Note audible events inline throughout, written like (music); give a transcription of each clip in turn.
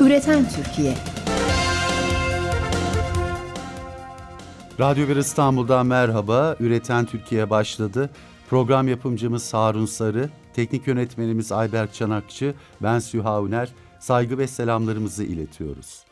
Üreten Türkiye Radyo 1 İstanbul'dan merhaba. Üreten Türkiye başladı. Program yapımcımız Harun Sarı, teknik yönetmenimiz Ayberk Çanakçı, ben Süha Üner. Saygı ve selamlarımızı iletiyoruz.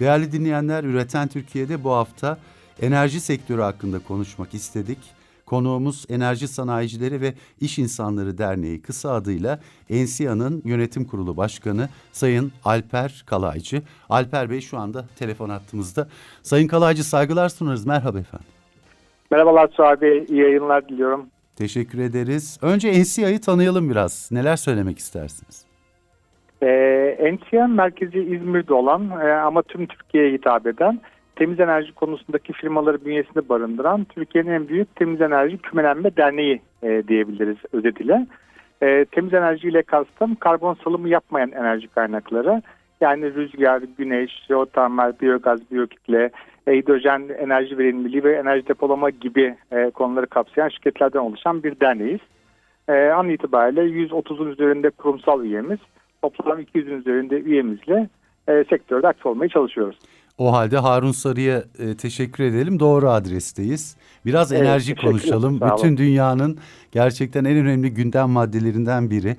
Değerli dinleyenler, Üreten Türkiye'de bu hafta enerji sektörü hakkında konuşmak istedik. Konuğumuz Enerji Sanayicileri ve İş İnsanları Derneği kısa adıyla Ensia'nın yönetim kurulu başkanı Sayın Alper Kalaycı. Alper Bey şu anda telefon hattımızda. Sayın Kalaycı saygılar sunarız. Merhaba efendim. Merhabalar Suha Bey, iyi yayınlar diliyorum. Teşekkür ederiz. Önce Ensia'yı tanıyalım biraz. Neler söylemek istersiniz? Ee, NTN merkezi İzmir'de olan e, ama tüm Türkiye'ye hitap eden temiz enerji konusundaki firmaları bünyesinde barındıran Türkiye'nin en büyük temiz enerji kümelenme derneği e, diyebiliriz özetiyle. E, temiz enerji ile kastım karbon salımı yapmayan enerji kaynakları yani rüzgar, güneş, jeotermal, biyogaz, biyokitle, hidrojen enerji verimliliği ve enerji depolama gibi e, konuları kapsayan şirketlerden oluşan bir derneğiz. E, an itibariyle 130'un üzerinde kurumsal üyemiz, toplam 200'ün üzerinde üyemizle e, sektörde aktif olmaya çalışıyoruz. O halde Harun Sarı'ya e, teşekkür edelim. Doğru adresteyiz. Biraz Evet, enerji konuşalım. Bütün dünyanın gerçekten en önemli gündem maddelerinden biri.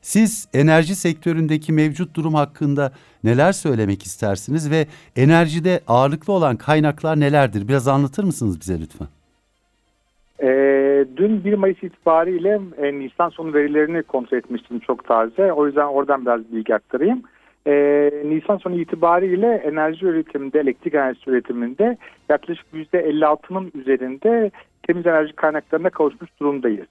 Siz enerji sektöründeki mevcut durum hakkında neler söylemek istersiniz ve enerjide ağırlıklı olan kaynaklar nelerdir? Biraz anlatır mısınız bize lütfen? E, dün 1 Mayıs itibariyle e, Nisan sonu verilerini kontrol etmiştim çok taze. O yüzden oradan biraz bilgi aktarayım. E, Nisan sonu itibariyle enerji üretiminde, elektrik enerjisi üretiminde yaklaşık %56'nın üzerinde temiz enerji kaynaklarına kavuşmuş durumdayız.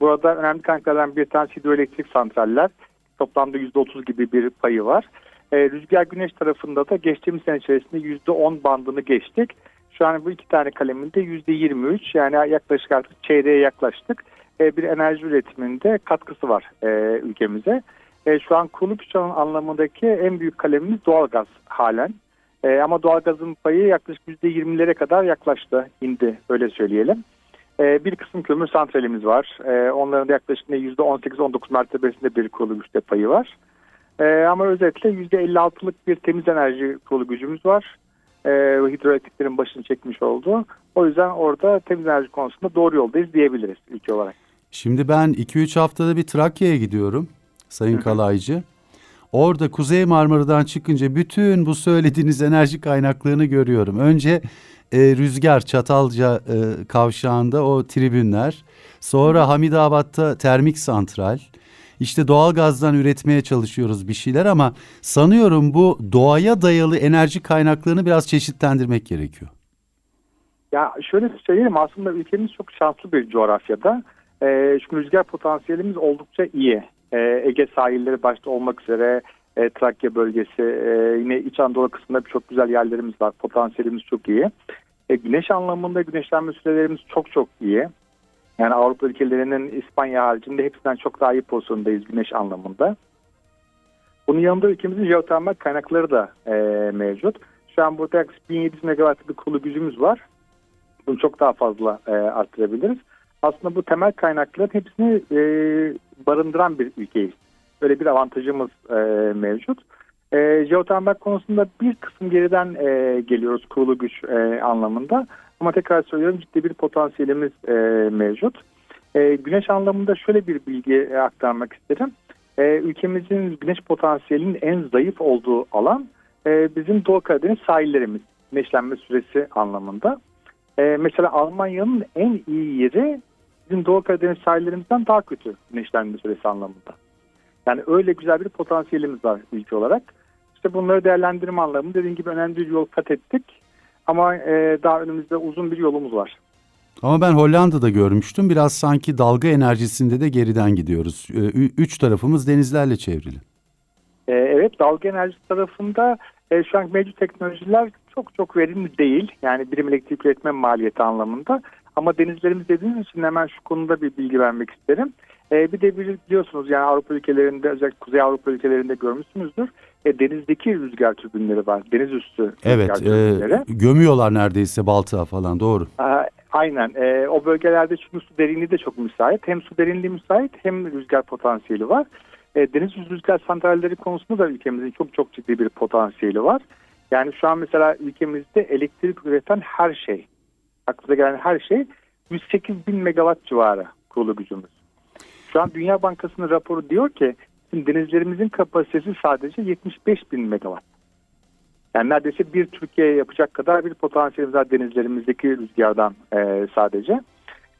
Burada önemli kaynaklardan bir tanesi hidroelektrik santraller. Toplamda %30 gibi bir payı var. E, rüzgar güneş tarafında da geçtiğimiz sene içerisinde %10 bandını geçtik. Şu an bu iki tane kaleminde %23 yani yaklaşık artık çeyreğe yaklaştık. E, bir enerji üretiminde katkısı var e, ülkemize. E, şu an kurulu güç anlamındaki en büyük kalemimiz doğalgaz halen. E, ama doğalgazın payı yaklaşık %20'lere kadar yaklaştı, indi öyle söyleyelim. E, bir kısım kömür santralimiz var. E, onların da yaklaşık %18-19 mertebesinde bir kurulu güçte payı var. E, ama özetle %56'lık bir temiz enerji kurulu gücümüz var. E, hidroelektriklerin başını çekmiş oldu. O yüzden orada temiz enerji konusunda doğru yoldayız diyebiliriz ülke olarak. Şimdi ben 2-3 haftada bir Trakya'ya gidiyorum Sayın Kalaycı. Orada Kuzey Marmara'dan çıkınca bütün bu söylediğiniz enerji kaynaklarını görüyorum. Önce e, Rüzgar Çatalca e, kavşağında o tribünler. Sonra Hamidabad'da termik santral. İşte doğalgazdan üretmeye çalışıyoruz bir şeyler ama sanıyorum bu doğaya dayalı enerji kaynaklarını biraz çeşitlendirmek gerekiyor. Ya şöyle söyleyeyim aslında ülkemiz çok şanslı bir coğrafyada. Ee, çünkü rüzgar potansiyelimiz oldukça iyi. Ee, Ege sahilleri başta olmak üzere e, Trakya bölgesi e, yine İç Anadolu kısmında birçok güzel yerlerimiz var. Potansiyelimiz çok iyi. E, güneş anlamında güneşlenme sürelerimiz çok çok iyi. Yani Avrupa ülkelerinin İspanya haricinde hepsinden çok daha iyi pozisyondayız güneş anlamında. Bunun yanında ülkemizin jeotermal kaynakları da e, mevcut. Şu an burada yaklaşık 1700 megawatt bir kurulu gücümüz var. Bunu çok daha fazla e, arttırabiliriz. Aslında bu temel kaynakların hepsini e, barındıran bir ülkeyiz. Böyle bir avantajımız e, mevcut. E, jeotermal konusunda bir kısım geriden e, geliyoruz kurulu güç e, anlamında. Ama tekrar söylüyorum ciddi bir potansiyelimiz e, mevcut. E, güneş anlamında şöyle bir bilgi e, aktarmak isterim. E, ülkemizin güneş potansiyelinin en zayıf olduğu alan e, bizim Doğu Karadeniz sahillerimiz. Güneşlenme süresi anlamında. E, mesela Almanya'nın en iyi yeri bizim Doğu Karadeniz sahillerimizden daha kötü güneşlenme süresi anlamında. Yani öyle güzel bir potansiyelimiz var ülke olarak. İşte bunları değerlendirme anlamında dediğim gibi önemli bir yol kat ettik. Ama e, daha önümüzde uzun bir yolumuz var. Ama ben Hollanda'da görmüştüm. Biraz sanki dalga enerjisinde de geriden gidiyoruz. Üç tarafımız denizlerle çevrili. E, evet dalga enerjisi tarafında e, şu an mevcut teknolojiler çok çok verimli değil. Yani birim elektrik üretme maliyeti anlamında. Ama denizlerimiz dediğiniz için hemen şu konuda bir bilgi vermek isterim. E, bir de biliyorsunuz yani Avrupa ülkelerinde özellikle Kuzey Avrupa ülkelerinde görmüşsünüzdür. E, denizdeki rüzgar türbinleri var. Deniz üstü rüzgar Evet, e, türbinleri. gömüyorlar neredeyse baltığa falan doğru. Aa, Aynen. E, o bölgelerde çünkü su derinliği de çok müsait. Hem su derinliği müsait hem rüzgar potansiyeli var. E, deniz rüzgar santralleri konusunda da ülkemizin çok çok ciddi bir potansiyeli var. Yani şu an mesela ülkemizde elektrik üreten her şey, aklınıza gelen her şey 108 bin megawatt civarı kurulu gücümüz. Şu an Dünya Bankası'nın raporu diyor ki şimdi denizlerimizin kapasitesi sadece 75 bin megawatt. Yani neredeyse bir Türkiye yapacak kadar bir potansiyelimiz var denizlerimizdeki rüzgardan e, sadece.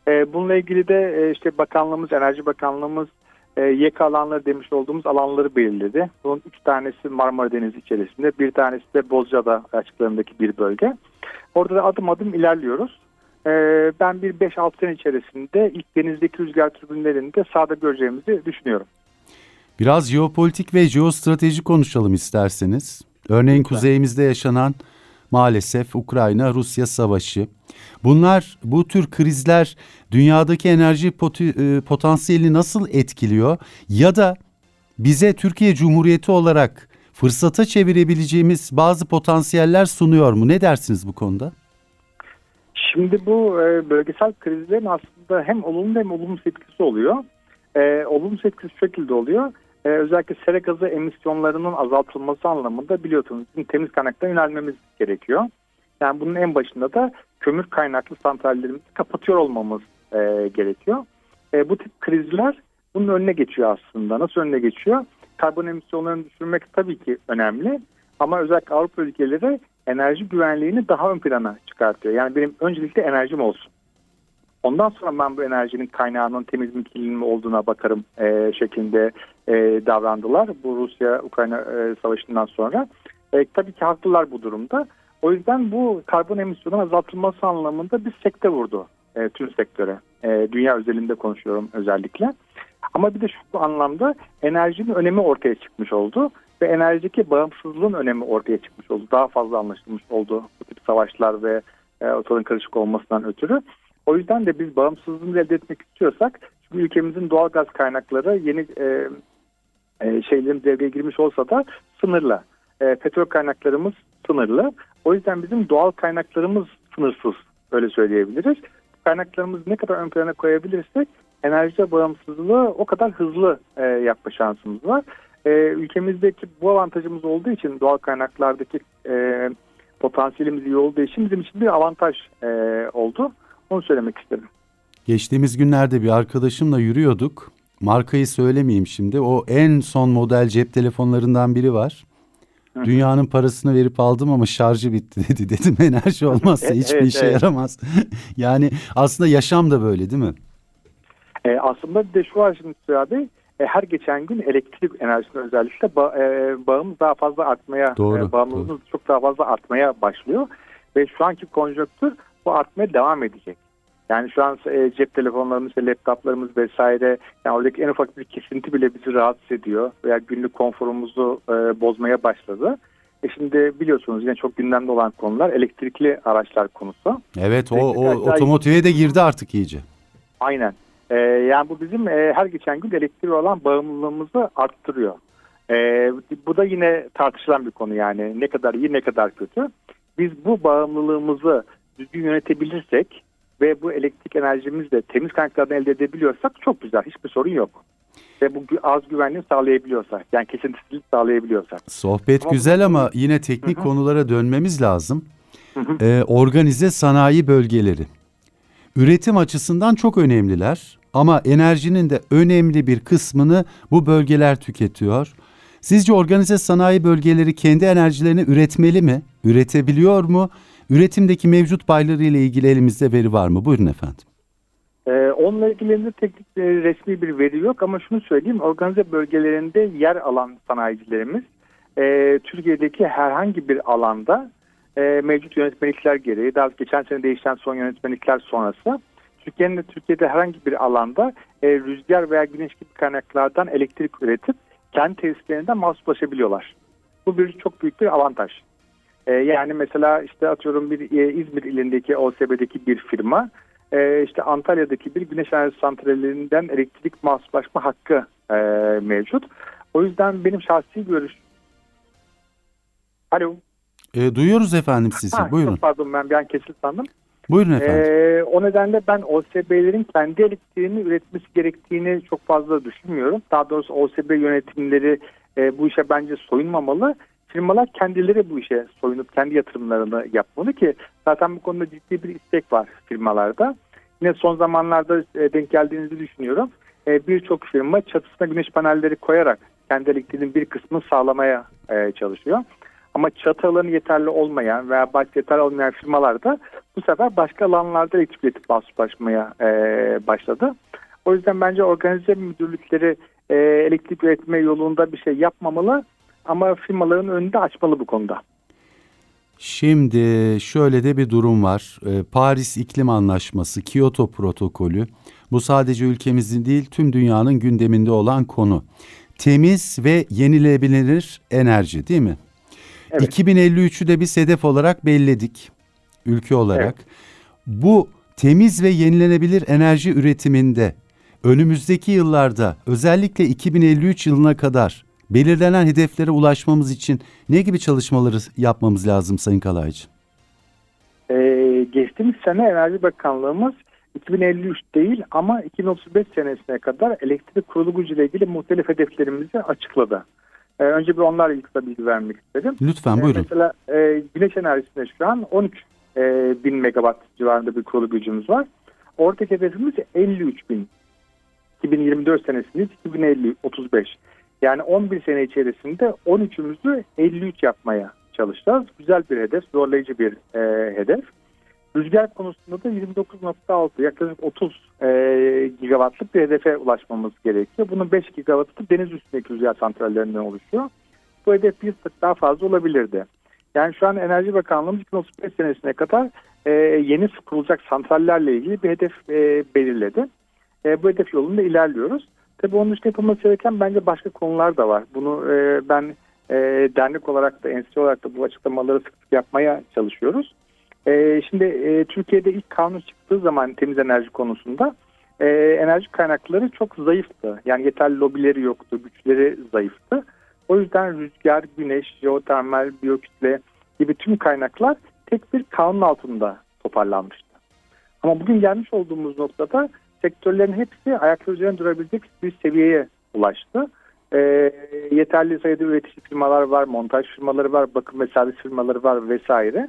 E, bununla ilgili de e, işte bakanlığımız, Enerji Bakanlığımız e, alanları demiş olduğumuz alanları belirledi. Bunun üç tanesi Marmara Denizi içerisinde, bir tanesi de Bozcaada açıklarındaki bir bölge. Orada da adım adım ilerliyoruz. E, ben bir 5-6 sene içerisinde ilk denizdeki rüzgar türbinlerini de sahada göreceğimizi düşünüyorum. Biraz jeopolitik ve jeostrateji konuşalım isterseniz. Örneğin kuzeyimizde yaşanan maalesef Ukrayna-Rusya savaşı. Bunlar bu tür krizler dünyadaki enerji e, potansiyelini nasıl etkiliyor ya da bize Türkiye Cumhuriyeti olarak fırsata çevirebileceğimiz bazı potansiyeller sunuyor mu? Ne dersiniz bu konuda? Şimdi bu e, bölgesel krizlerin aslında hem olumlu hem olumsuz etkisi oluyor. E, olumsuz etkisi şekilde oluyor. E, özellikle sera gazı emisyonlarının azaltılması anlamında biliyorsunuz temiz kaynaklara yönelmemiz gerekiyor. Yani bunun en başında da kömür kaynaklı santrallerimizi kapatıyor olmamız e, gerekiyor. E, bu tip krizler bunun önüne geçiyor aslında. Nasıl önüne geçiyor? Karbon emisyonlarını düşürmek tabii ki önemli. Ama özellikle Avrupa ülkeleri enerji güvenliğini daha ön plana çıkartıyor. Yani benim öncelikle enerjim olsun. Ondan sonra ben bu enerjinin kaynağının temiz mi kirli mi olduğuna bakarım e, şeklinde e, davrandılar. Bu Rusya-Ukrayna e, savaşından sonra. E, tabii ki haklılar bu durumda. O yüzden bu karbon emisyonunun azaltılması anlamında bir sekte vurdu e, tüm sektöre. E, dünya özelinde konuşuyorum özellikle. Ama bir de şu anlamda enerjinin önemi ortaya çıkmış oldu ve enerjideki bağımsızlığın önemi ortaya çıkmış oldu. Daha fazla anlaşılmış oldu bu tip savaşlar ve e, ortalığı karışık olmasından ötürü. O yüzden de biz bağımsızlığımızı elde etmek istiyorsak çünkü ülkemizin doğal gaz kaynakları yeni e, e, şeylerin devreye girmiş olsa da sınırlı. E, petrol kaynaklarımız sınırlı. O yüzden bizim doğal kaynaklarımız sınırsız öyle söyleyebiliriz. Kaynaklarımızı ne kadar ön plana koyabilirsek enerji bağımsızlığı o kadar hızlı e, yapma şansımız var. E, ülkemizdeki bu avantajımız olduğu için doğal kaynaklardaki e, potansiyelimiz iyi olduğu için bizim için bir avantaj e, oldu. Onu söylemek istedim. Geçtiğimiz günlerde bir arkadaşımla yürüyorduk. Markayı söylemeyeyim şimdi. O en son model cep telefonlarından biri var. Hı. Dünyanın parasını verip aldım ama şarjı bitti dedi. (laughs) Dedim enerji olmazsa (laughs) hiçbir evet, işe evet. yaramaz. (laughs) yani aslında yaşam da böyle değil mi? E, aslında bir de şu var şimdi Bey, e, her geçen gün elektrik enerjisine özellikle ba, e, bağımız daha fazla artmaya, Doğru, e, bağımlılığımız çok daha fazla artmaya başlıyor. Ve şu anki konjonktür bu artmaya devam edecek. Yani şu an e, cep telefonlarımız, işte laptoplarımız vesaire, yani oradaki en ufak bir kesinti bile bizi rahatsız ediyor veya günlük konforumuzu e, bozmaya başladı. E şimdi biliyorsunuz yine çok gündemde olan konular elektrikli araçlar konusu. Evet o, o otomotive de girdi artık iyice. Aynen. Ee, yani bu bizim e, her geçen gün elektriğe olan bağımlılığımızı arttırıyor. Ee, bu da yine tartışılan bir konu yani ne kadar iyi ne kadar kötü. Biz bu bağımlılığımızı düzgün yönetebilirsek ve bu elektrik enerjimizi de temiz kaynaklardan elde edebiliyorsak çok güzel hiçbir sorun yok. Ve bu az güvenliği sağlayabiliyorsak yani kesintisizlik sağlayabiliyorsak. Sohbet Ama- güzel ama yine teknik Hı hı. konulara dönmemiz lazım. Hı hı. Ee, organize sanayi bölgeleri. Üretim açısından çok önemliler ama enerjinin de önemli bir kısmını bu bölgeler tüketiyor. Sizce organize sanayi bölgeleri kendi enerjilerini üretmeli mi? Üretebiliyor mu? Üretimdeki mevcut payları ile ilgili elimizde veri var mı? Buyurun efendim. Ee, onunla ilgili elimizde teknik e, resmi bir veri yok ama şunu söyleyeyim organize bölgelerinde yer alan sanayicilerimiz e, Türkiye'deki herhangi bir alanda e, mevcut yönetmelikler gereği daha geçen sene değişen son yönetmelikler sonrası Türkiye'nin de Türkiye'de herhangi bir alanda e, rüzgar veya güneş gibi kaynaklardan elektrik üretip kendi tesislerinden mahsuslaşabiliyorlar. Bu bir çok büyük bir avantaj. E, yani mesela işte atıyorum bir e, İzmir ilindeki OSB'deki bir firma e, işte Antalya'daki bir güneş enerji santralinden elektrik mahsuslaşma hakkı e, mevcut. O yüzden benim şahsi görüş... Alo. E, duyuyoruz efendim sizi. Ha, Buyurun. çok pardon ben bir an kesil sandım. Buyurun efendim. Ee, o nedenle ben OSB'lerin kendi elektriğini üretmesi gerektiğini çok fazla düşünmüyorum. Daha doğrusu OSB yönetimleri e, bu işe bence soyunmamalı. Firmalar kendileri bu işe soyunup kendi yatırımlarını yapmalı ki zaten bu konuda ciddi bir istek var firmalarda. Yine son zamanlarda e, denk geldiğinizi düşünüyorum. E, Birçok firma çatısına güneş panelleri koyarak kendi elektriğinin bir kısmını sağlamaya e, çalışıyor. Ama çatı alanı yeterli olmayan veya başka yeterli olmayan firmalar da bu sefer başka alanlarda elektrik üretip mahsuslaşmaya e, başladı. O yüzden bence organize müdürlükleri elektrik üretme yolunda bir şey yapmamalı ama firmaların önünde açmalı bu konuda. Şimdi şöyle de bir durum var. Ee, Paris İklim Anlaşması, Kyoto Protokolü bu sadece ülkemizin değil tüm dünyanın gündeminde olan konu. Temiz ve yenilebilir enerji değil mi? Evet. 2053'ü de bir hedef olarak belledik ülke olarak. Bu temiz ve yenilenebilir enerji üretiminde önümüzdeki yıllarda özellikle 2053 yılına kadar belirlenen hedeflere ulaşmamız için ne gibi çalışmaları yapmamız lazım Sayın Kalaycı? Ee, geçtiğimiz sene Enerji Bakanlığımız 2053 değil ama 2035 senesine kadar elektrik kurulu gücü ile ilgili muhtelif hedeflerimizi açıkladı. Ee, önce bir onlarla ilgili bilgi vermek istedim. Lütfen Ee, buyurun. Mesela e, güneş enerjisinde şu an 13 e, bin megawatt civarında bir kurulu gücümüz var. Oradaki hedefimiz 53 bin. 2024 senesindeyiz 2050 35. Yani 11 sene içerisinde 13'ümüzü 53 yapmaya çalışacağız. Güzel bir hedef, zorlayıcı bir e, hedef. Rüzgar konusunda da 29.6 yaklaşık 30 e, gigawattlık bir hedefe ulaşmamız gerekiyor. Bunun 5 gigawattı deniz üstündeki rüzgar santrallerinden oluşuyor. Bu hedef bir tık daha fazla olabilirdi. Yani şu an Enerji Bakanlığımız 2035 senesine kadar e, yeni kurulacak santrallerle ilgili bir hedef e, belirledi. E, bu hedef yolunda ilerliyoruz. Tabii onun dışında yapılması gereken bence başka konular da var. Bunu e, ben e, dernek olarak da enstitü olarak da bu açıklamaları sık sık yapmaya çalışıyoruz. E, şimdi e, Türkiye'de ilk kanun çıktığı zaman temiz enerji konusunda e, enerji kaynakları çok zayıftı. Yani yeterli lobileri yoktu, güçleri zayıftı. O yüzden rüzgar, güneş, jeotermal, biyokütle gibi tüm kaynaklar tek bir kanun altında toparlanmıştı. Ama bugün gelmiş olduğumuz noktada sektörlerin hepsi ayakları üzerine durabilecek bir seviyeye ulaştı. E, yeterli sayıda üretici firmalar var, montaj firmaları var, bakım ve servis firmaları var vesaire.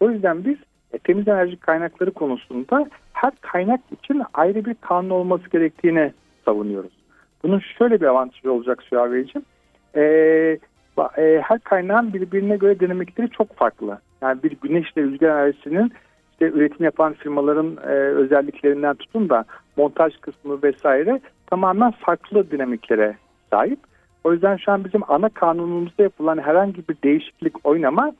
O yüzden biz e, temiz enerji kaynakları konusunda her kaynak için ayrı bir kanun olması gerektiğini savunuyoruz. Bunun şöyle bir avantajı olacak Süha. E, ba- e, her kaynağın birbirine göre dinamikleri çok farklı. Yani bir güneşle rüzgar enerjisinin işte üretim yapan firmaların e, özelliklerinden tutun da montaj kısmı vesaire tamamen farklı dinamiklere sahip. O yüzden şu an bizim ana kanunumuzda yapılan herhangi bir değişiklik oynama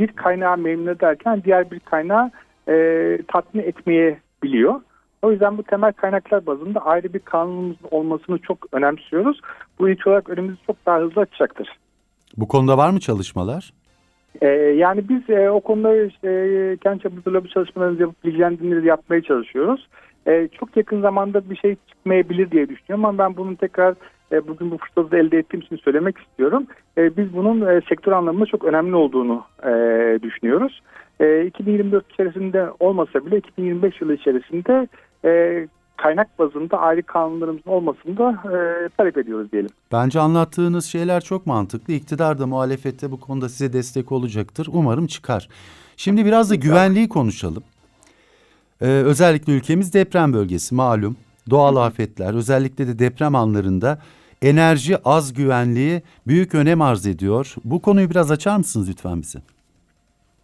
bir kaynağı memnun ederken diğer bir kaynağı e, tatmin etmeyebiliyor. O yüzden bu temel kaynaklar bazında ayrı bir kanunumuzun olmasını çok önemsiyoruz. Bu ilk olarak önümüzü çok daha hızlı açacaktır. Bu konuda var mı çalışmalar? Ee, yani biz e, o konuda işte, e, kendi çapımızda lobi çalışmalarımızı yapıp bilgilendirmeleri yapmaya çalışıyoruz. E, çok yakın zamanda bir şey çıkmayabilir diye düşünüyorum ama ben bunun tekrar e, bugün bu fırsatı elde ettiğim için söylemek istiyorum. E, biz bunun e, sektör anlamında çok önemli olduğunu e, düşünüyoruz. E, 2024 içerisinde olmasa bile 2025 yılı içerisinde e, kaynak bazında ayrı kanunlarımızın olmasını da e, talep ediyoruz diyelim. Bence anlattığınız şeyler çok mantıklı. İktidar da muhalefette bu konuda size destek olacaktır. Umarım çıkar. Şimdi biraz da güvenliği konuşalım. Ee, özellikle ülkemiz deprem bölgesi malum. Doğal afetler özellikle de deprem anlarında enerji az güvenliği büyük önem arz ediyor. Bu konuyu biraz açar mısınız lütfen bize?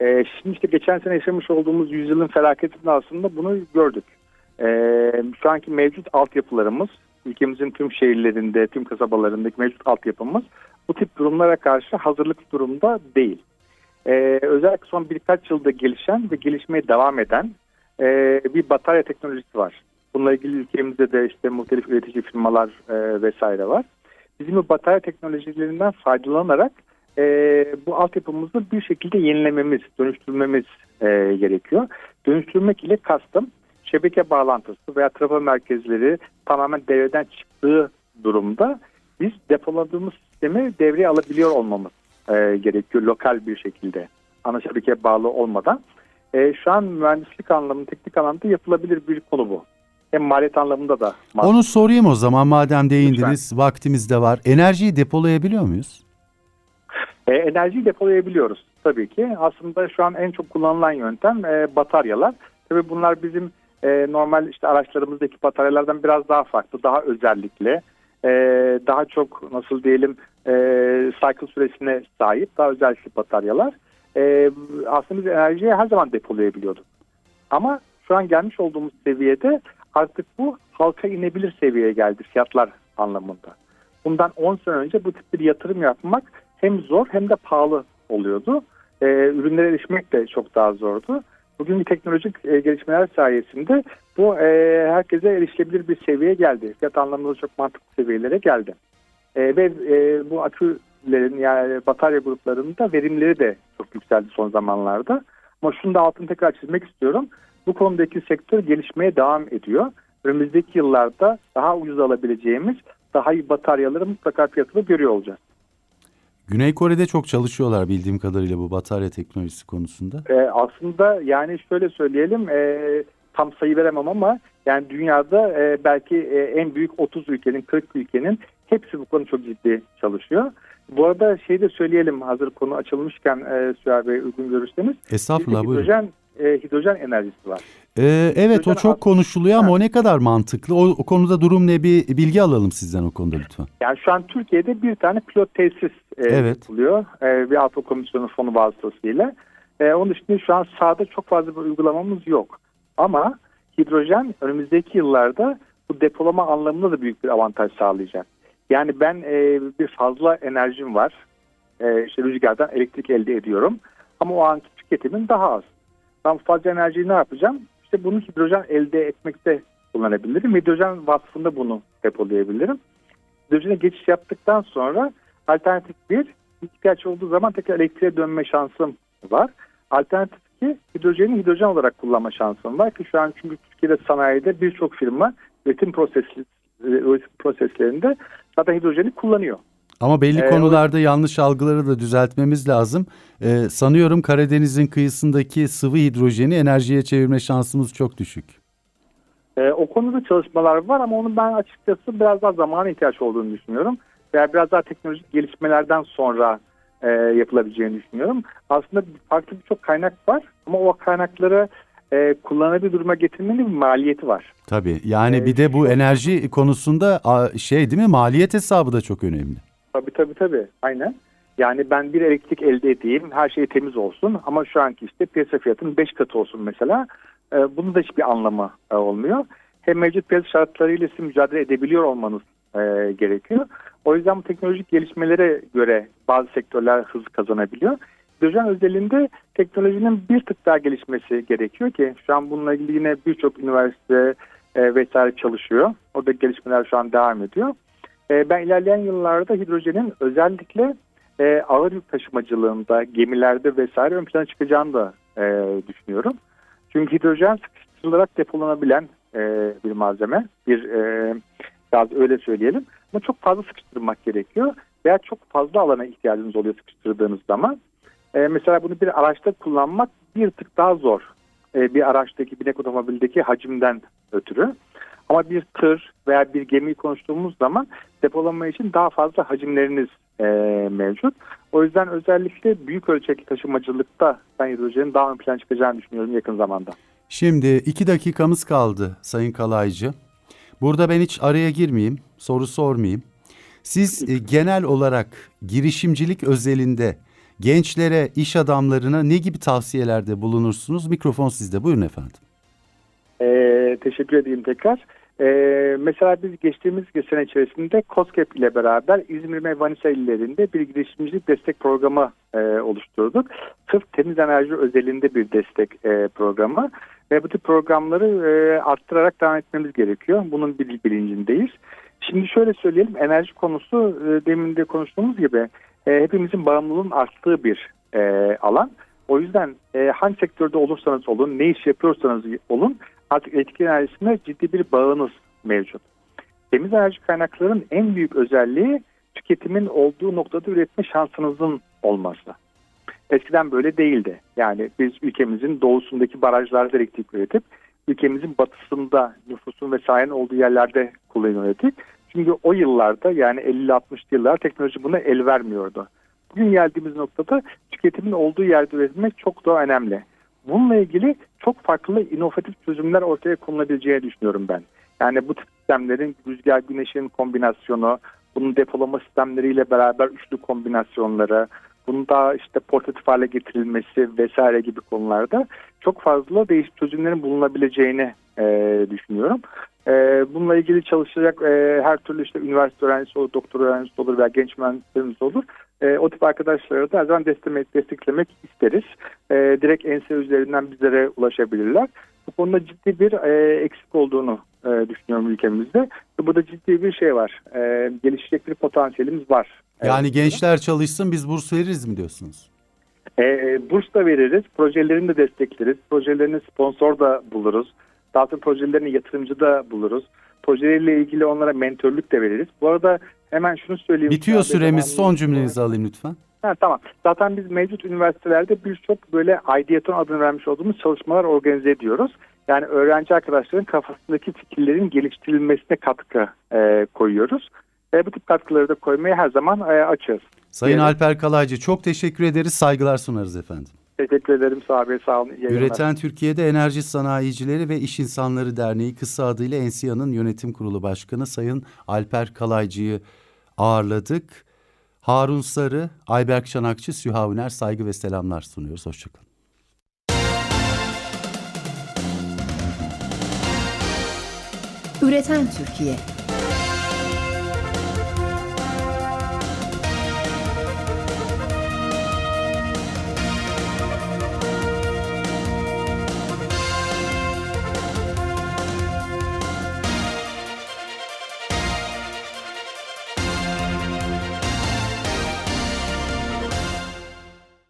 Ee, şimdi işte geçen sene yaşamış olduğumuz yüzyılın felaketinde aslında bunu gördük. Ee, şu anki mevcut altyapılarımız, ülkemizin tüm şehirlerinde, tüm kasabalarındaki mevcut altyapımız bu tip durumlara karşı hazırlıklı durumda değil. Ee, özellikle son birkaç yılda gelişen ve gelişmeye devam eden e, bir batarya teknolojisi var. Bununla ilgili ülkemizde de işte muhtelif üretici firmalar e, vesaire var. Bizim bu batarya teknolojilerinden faydalanarak e, bu altyapımızı bir şekilde yenilememiz, dönüştürmemiz e, gerekiyor. Dönüştürmek ile kastım şebeke bağlantısı veya trafo merkezleri tamamen devreden çıktığı durumda biz depoladığımız sistemi devreye alabiliyor olmamız e, gerekiyor lokal bir şekilde ana şebekeye bağlı olmadan. e, şu an mühendislik anlamında, teknik anlamda yapılabilir bir konu bu. Hem maliyet anlamında da. Onu sorayım o zaman madem değindiniz vaktimiz de var. Enerjiyi depolayabiliyor muyuz? E, enerjiyi depolayabiliyoruz tabii ki. Aslında şu an en çok kullanılan yöntem e, bataryalar. Tabii bunlar bizim e, normal işte araçlarımızdaki bataryalardan biraz daha farklı, daha özellikle, e, daha çok nasıl diyelim e, cycle süresine sahip, daha özellikli bataryalar. E, aslında biz enerjiyi her zaman depolayabiliyorduk. Ama şu an gelmiş olduğumuz seviyede artık bu halka inebilir seviyeye geldi fiyatlar anlamında. Bundan 10 sene önce bu tip bir yatırım yapmak hem zor hem de pahalı oluyordu. Ee, ürünlere erişmek de çok daha zordu. Bugün teknolojik e, gelişmeler sayesinde bu e, herkese erişilebilir bir seviyeye geldi. Fiyat anlamında çok mantıklı seviyelere geldi. E, ve e, bu akülerin yani batarya gruplarında verimleri de çok yükseldi son zamanlarda. Ama şunu da altını tekrar çizmek istiyorum. Bu konudaki sektör gelişmeye devam ediyor. Önümüzdeki yıllarda daha ucuz alabileceğimiz daha iyi bataryaları mutlaka piyasada görüyor olacağız. Güney Kore'de çok çalışıyorlar bildiğim kadarıyla bu batarya teknolojisi konusunda. Ee, aslında yani şöyle söyleyelim e, tam sayı veremem ama yani dünyada e, belki e, en büyük 30 ülkenin 40 ülkenin hepsi bu konu çok ciddi çalışıyor. Bu arada şey de söyleyelim hazır konu açılmışken e, Süher Bey uygun görürseniz. Estağfurullah buyurun. hidrojen, e, hidrojen enerjisi var. Ee, evet o Hidrojen çok as- konuşuluyor ama Ha. o ne kadar mantıklı? O, o konuda durum ne bir bilgi alalım sizden o konuda lütfen. Yani şu an Türkiye'de bir tane pilot tesis e, Evet. yapılıyor. E, bir Avrupa Komisyonu fonu vasıtasıyla. E, onun dışında şu an sahada çok fazla bir uygulamamız yok. Ama hidrojen önümüzdeki yıllarda bu depolama anlamında da büyük bir avantaj sağlayacak. Yani ben e, bir fazla enerjim var. E, işte rüzgardan elektrik elde ediyorum. Ama o anki tüketimim daha az. Ben fazla enerjiyi ne yapacağım? İşte bunu hidrojen elde etmekte kullanabilirim. Hidrojen vasfında bunu depolayabilirim hidrojene geçiş yaptıktan sonra alternatif bir ihtiyaç olduğu zaman tekrar elektriğe dönme şansım var. Alternatif iki hidrojeni hidrojen olarak kullanma şansım var ki şu an çünkü Türkiye'de sanayide birçok firma üretim prosesi üretim proseslerinde zaten hidrojeni kullanıyor. Ama belli Ee, konularda yanlış algıları da düzeltmemiz lazım. Ee, sanıyorum Karadeniz'in kıyısındaki sıvı hidrojeni enerjiye çevirme şansımız çok düşük. Ee, o konuda çalışmalar var ama onun ben açıkçası biraz daha zamana ihtiyaç olduğunu düşünüyorum. Veya biraz daha teknolojik gelişmelerden sonra e, yapılabileceğini düşünüyorum. Aslında farklı birçok kaynak var ama o kaynakları e, kullanabilir duruma getirmenin bir maliyeti var. Tabii yani Ee, bir de bu enerji konusunda şey değil mi maliyet hesabı da çok önemli. Tabii tabii tabii aynen. Yani ben bir elektrik elde edeyim, her şey temiz olsun ama şu anki işte piyasa fiyatının 5 katı olsun mesela. E, bunun da hiçbir anlamı e, olmuyor. Hem mevcut piyasa şartlarıyla siz mücadele edebiliyor olmanız e, gerekiyor. O yüzden bu teknolojik gelişmelere göre bazı sektörler hız kazanabiliyor. Hidrojen özelinde teknolojinin bir tık daha gelişmesi gerekiyor ki şu an bununla ilgili yine birçok üniversite e, vesaire çalışıyor. Orada gelişmeler şu an devam ediyor. E, ben ilerleyen yıllarda hidrojenin özellikle e, ağır yük taşımacılığında, gemilerde vesaire ön plana çıkacağını da e, düşünüyorum. Çünkü hidrojen sıkıştırılarak depolanabilen e, bir malzeme, bir e, gaz öyle söyleyelim. Ama çok fazla sıkıştırmak gerekiyor veya çok fazla alana ihtiyacınız oluyor sıkıştırdığınız zaman. Mesela bunu bir araçta kullanmak bir tık daha zor. Bir araçtaki, binek otomobildeki hacimden ötürü. Ama bir tır veya bir gemiyi konuştuğumuz zaman depolama için daha fazla hacimleriniz e, mevcut. O yüzden özellikle büyük ölçekli taşımacılıkta ben hidrojenin daha ön plana çıkacağını düşünüyorum yakın zamanda. Şimdi iki dakikamız kaldı Sayın Kalaycı. Burada ben hiç araya girmeyeyim, soru sormayayım. Siz e, genel olarak girişimcilik özelinde gençlere, iş adamlarına ne gibi tavsiyelerde bulunursunuz? Mikrofon sizde. Buyurun efendim. Ee, teşekkür edeyim tekrar. Ee, mesela biz geçtiğimiz sene içerisinde COSGAP ile beraber İzmir ve Manisa illerinde bir girişimcilik destek programı e, oluşturduk. Sırf temiz enerji özelinde bir destek e, programı. Ve bu tip programları e, arttırarak devam etmemiz gerekiyor. Bunun bil- bilincindeyiz. Şimdi şöyle söyleyelim enerji konusu e, demin de konuştuğumuz gibi e, hepimizin bağımlılığın arttığı bir e, alan. O yüzden e, hangi sektörde olursanız olun, ne iş yapıyorsanız olun artık elektrik enerjisine ciddi bir bağınız mevcut. Temiz enerji kaynaklarının en büyük özelliği tüketimin olduğu noktada üretme şansınızın olması. Eskiden böyle değildi. Yani biz ülkemizin doğusundaki barajlarda elektrik üretip ülkemizin batısında nüfusun ve sayenin olduğu yerlerde kullanıyorduk. Çünkü o yıllarda yani 50-60 yıllar teknoloji buna el vermiyordu. Bugün geldiğimiz noktada tüketimin olduğu yerde üretmek çok daha önemli. Bununla ilgili çok farklı inovatif çözümler ortaya konulabileceğini düşünüyorum ben. Yani bu tip sistemlerin rüzgar güneşin kombinasyonu, bunun depolama sistemleriyle beraber üçlü kombinasyonları, bunun daha işte portatif hale getirilmesi vesaire gibi konularda çok fazla değişik çözümlerin bulunabileceğini e, düşünüyorum. E, bununla ilgili çalışacak e, her türlü işte üniversite öğrencisi olur, doktor öğrencisi olur veya genç mühendislerimiz olur. E, o tip arkadaşları da her zaman desteklemek, desteklemek isteriz. E, direkt ense üzerinden bizlere ulaşabilirler. Bu konuda ciddi bir e, eksik olduğunu e, düşünüyorum ülkemizde. Burada ciddi bir şey var. E, gelişecek bir potansiyelimiz var. Yani Evet. gençler çalışsın biz burs veririz mi diyorsunuz? E, burs da veririz, projelerini de destekleriz, projelerini sponsor da buluruz. Daha sonra projelerini yatırımcı da buluruz. Projeleriyle ilgili onlara mentörlük de veririz. Bu arada hemen şunu söyleyeyim. Bitiyor süremiz. Son cümlenizi alayım lütfen. Ha, tamam. Zaten biz mevcut üniversitelerde birçok böyle ideaton adını vermiş olduğumuz çalışmalar organize ediyoruz. Yani öğrenci arkadaşların kafasındaki fikirlerin geliştirilmesine katkı e, koyuyoruz. E, bu tip katkıları da koymaya her zaman e, açığız. Sayın Evet. Alper Kalaycı çok teşekkür ederiz. Saygılar sunarız efendim. Teşekkür ederim Sabi. Sağ olun. Yayınlar. Üreten Türkiye'de Enerji Sanayicileri ve İş İnsanları Derneği kısa adıyla Ensiya'nın yönetim kurulu başkanı Sayın Alper Kalaycı'yı ağırladık. Harun Sarı, Ayberk Çanakçı, Süha Üner saygı ve selamlar sunuyoruz. Hoşçakalın. Üreten Türkiye